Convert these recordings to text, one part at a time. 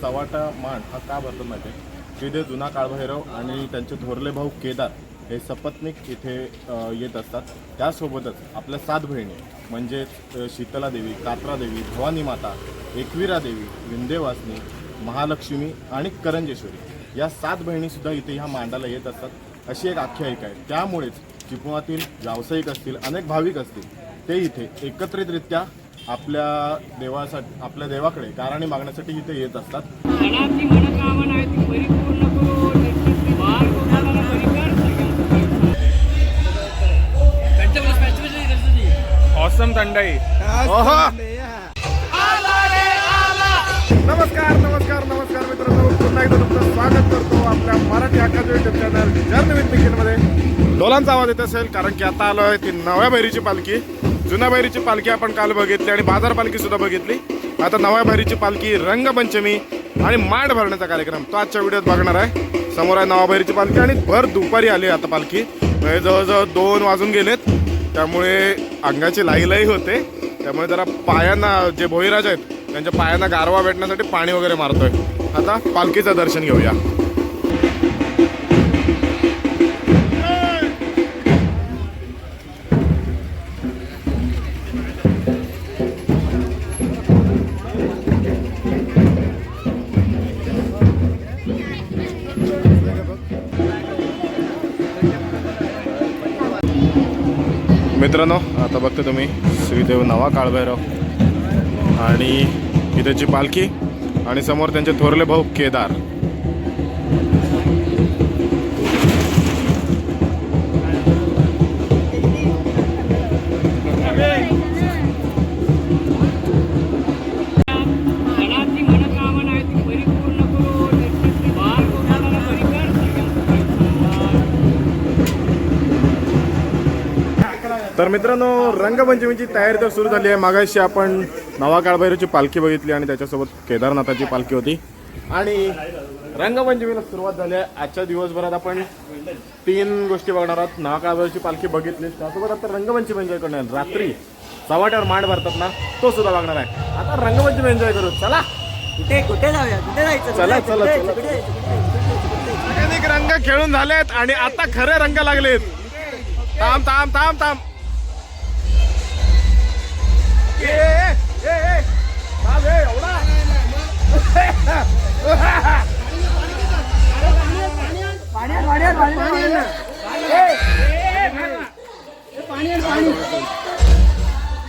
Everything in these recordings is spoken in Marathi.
सवाटा मान हा का भरतो माहिती आहे? तिथे जुना काळभैरव आणि त्यांचे थोरले भाऊ केदार हे सपत्निक इथे येत असतात. त्यासोबतच आपल्या सात बहिणी म्हणजेच शीतला देवी कात्रा देवी भवानी माता एकविरा देवी विंदेवासनी महालक्ष्मी आणि करंजेश्वरी या सात बहिणीसुद्धा इथे ह्या मांडाला येत असतात. अशी एक आख्यायिका आहे. त्यामुळेच चिपळुणातील व्यावसायिक असतील अनेक भाविक असतील ते इथे एकत्रितरित्या आपल्या देवासाठी आपल्या देवाकडे गाराणी मागण्यासाठी इथे येत असतात. आहे ऑसम थंडाई नमस्कार नमस्कार नमस्कार मित्रांनो. पुन्हा एकदा तुमचं स्वागत करतो आपल्या Marathi YouTube channel journey with निखिलमध्ये डोलांचा आवाज येत असेल कारण की आता आलोय ती नव्या बैरीची पालखी. जुन्या बैरीची पालखी आपण काल बघितली आणि बाजार पालखी सुद्धा बघितली. आता नव्या बैरीची पालखी रंगपंचमी आणि मांड भरण्याचा कार्यक्रम तो आजच्या व्हिडिओत बघणार आहे. समोर आहे नवा पालखी आणि भर दुपारी आली आता पालखी. म्हणजे जवळजवळ दोन वाजून गेलेत. त्यामुळे अंगाची लाई लाई होते. त्यामुळे जरा पायांना जे भोईराज आहेत त्यांच्या पायांना गारवा भेटण्यासाठी पाणी वगैरे मारतोय. आता पालखीचं दर्शन घेऊया. मित्रांनो आता बघते तुम्ही श्रीदेव नवा काळभैरव. आणि इथेची पालखी आणि समोर त्यांचे थोरले भाऊ केदार. तर मित्रांनो रंगपंचमीची तयारी तर सुरू झाली आहे. मागाशी आपण नवा काळभैरवची पालखी बघितली आणि त्याच्यासोबत केदारनाथाची पालखी होती. आणि रंगपंचमीला सुरुवात झाली आहे. आजच्या दिवसभरात आपण तीन गोष्टी बघणार आहोत. नवा काळभैरवची पालखी बघितली. त्यासोबत आता रंगपंचमी एन्जॉय करणार. रात्री सवाट्यावर मांड भरतात ना तो सुद्धा बघणार आहे. आता रंगपंचमी एन्जॉय करू. चला. कुठे कुठे जाऊया? कुठे जायचं? चला, चला, रंग खेळून झालेत आणि आता खरे रंग लागलेत. थांब थांब थांब थांब. पाणी आण, पाणी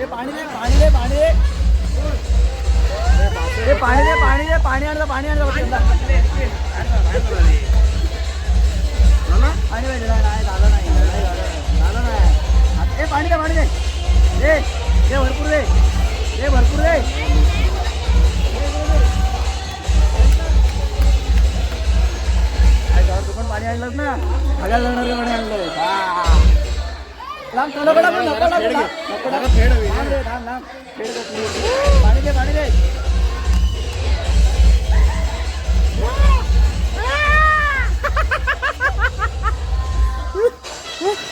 ए, पाणी दे पाणी दे. पाणी दे ए, पाणी दे पाणी पाणी आणलं पाणी आणलं पाणी पाणी पाणी भरपूर दे दे भरपूर दे दुकान पाणी आणलंच ना सगळ्या पाणी आणलं हा. लांब चला पण नको, नको. लांब लांब. पाणी दे पाणी दे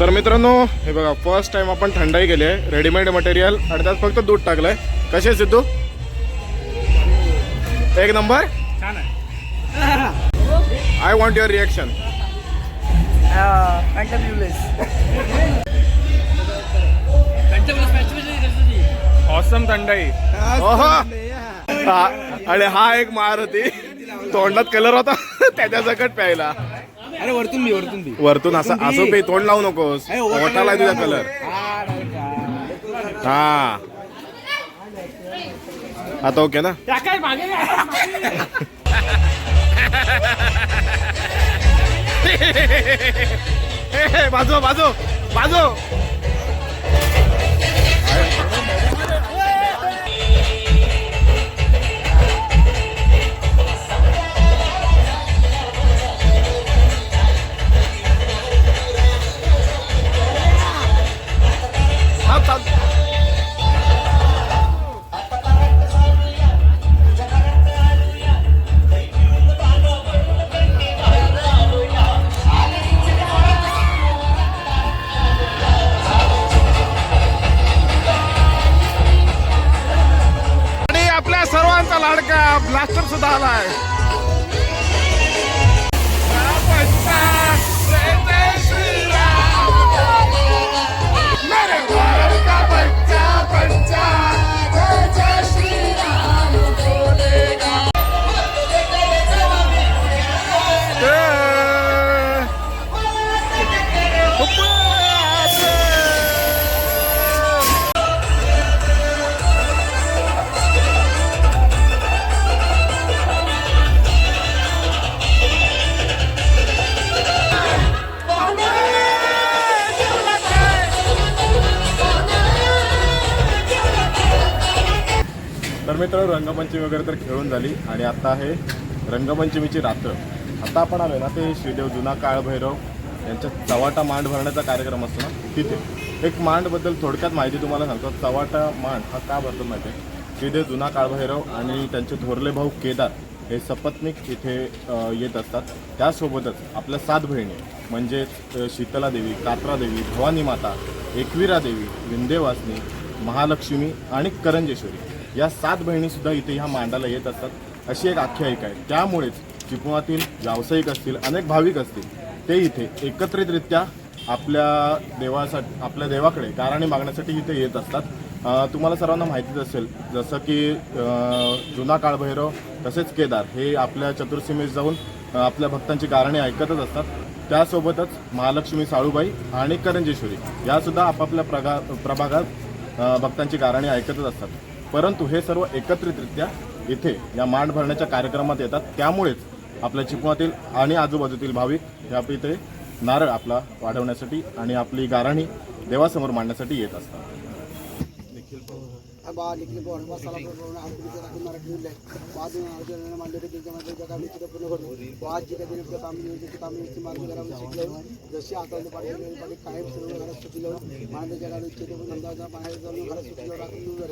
तर मित्रांनो हे बघा फर्स्ट टाइम आपण थंडाई केली आहे. रेडीमेड मटेरियल आणि त्यात फक्त दूध टाकलंय. कसे सिद्धू? एक number? I want your reaction fantabulous. Awesome thandai. हा, आणि हा एक महारथी तोंडात कलर होता. त्याच्या सकट प्यायला. अरे वरतून मी वरतून दी वरतून असं असं पे तोंड लावू नकोस. आहे तुझा कलर हा. आता ओके ना? बाजू बाजू बाजू. ब्लास्टर सुद्धा आला आहे तर मित्र रंगपंचमी वगैरे तर खेळून झाली. आणि आता आहे रंगपंचमीची रात्र. आता आपण आलोय ना ते श्रीदेव जुना काळ भैरव यांच्या चवाटा मांड भरण्याचा कार्यक्रम असतो ना तिथे. एक मांडबद्दल थोडक्यात माहिती तुम्हाला सांगतो. चवाटा मांड हा का भरतो माहिती आहे? श्रीदेव जुना काळभैरव आणि त्यांचे थोरले भाऊ केदार हे सपत्निक इथे येत असतात. त्यासोबतच आपल्या सात बहिणी म्हणजेच शीतला देवी कात्रा देवी भवानी माता एकविरा देवी विंदेवासनी महालक्ष्मी आणि करंजेश्वरी. या सात बहिणीसुद्धा इथे ह्या मांडाला येत असतात. अशी एक आख्यायिका आहे. त्यामुळेच चिपळुणातील व्यावसायिक असतील अनेक भाविक असतील ते इथे एकत्रितरित्या आपल्या देवासाठी आपल्या देवाकडे गाराणी मागण्यासाठी इथे येत असतात. तुम्हाला सर्वांना माहितीच असेल जसं की जुना काळभैरव तसेच केदार हे आपल्या चतुर्सीमेस जाऊन आपल्या भक्तांची गारणी ऐकतच असतात. त्यासोबतच महालक्ष्मी साळूबाई आणि करंजेश्वरी यासुद्धा आपापल्या प्रगा प्रभागात भक्तांची गारणी ऐकतच असतात. परंतु हे सर्व एकत्रितरित्या इथे या मांड भरण्याच्या कार्यक्रमात येतात. त्यामुळेच आपल्या चिपळुणातील आणि आजूबाजूतील भाविक हे इथे नारळ आपला वाढवण्यासाठी आणि आपली गाराणी देवासमोर मांडण्यासाठी येत असतात. बा लिखली बोर्ड बा साला बोर्ड आज भी तेरा किनारा आज ने मान ले के चित्र पूर्ण करू आज जी का दिन पे काम नहीं मार्ग जरा शिकलो जसे आता ने पाडी ने पाडी कायम सुरू घरात सुटलो मान ले चित्र पण अंदाजा बाहेर जाऊन घरात सुटलो राखून वर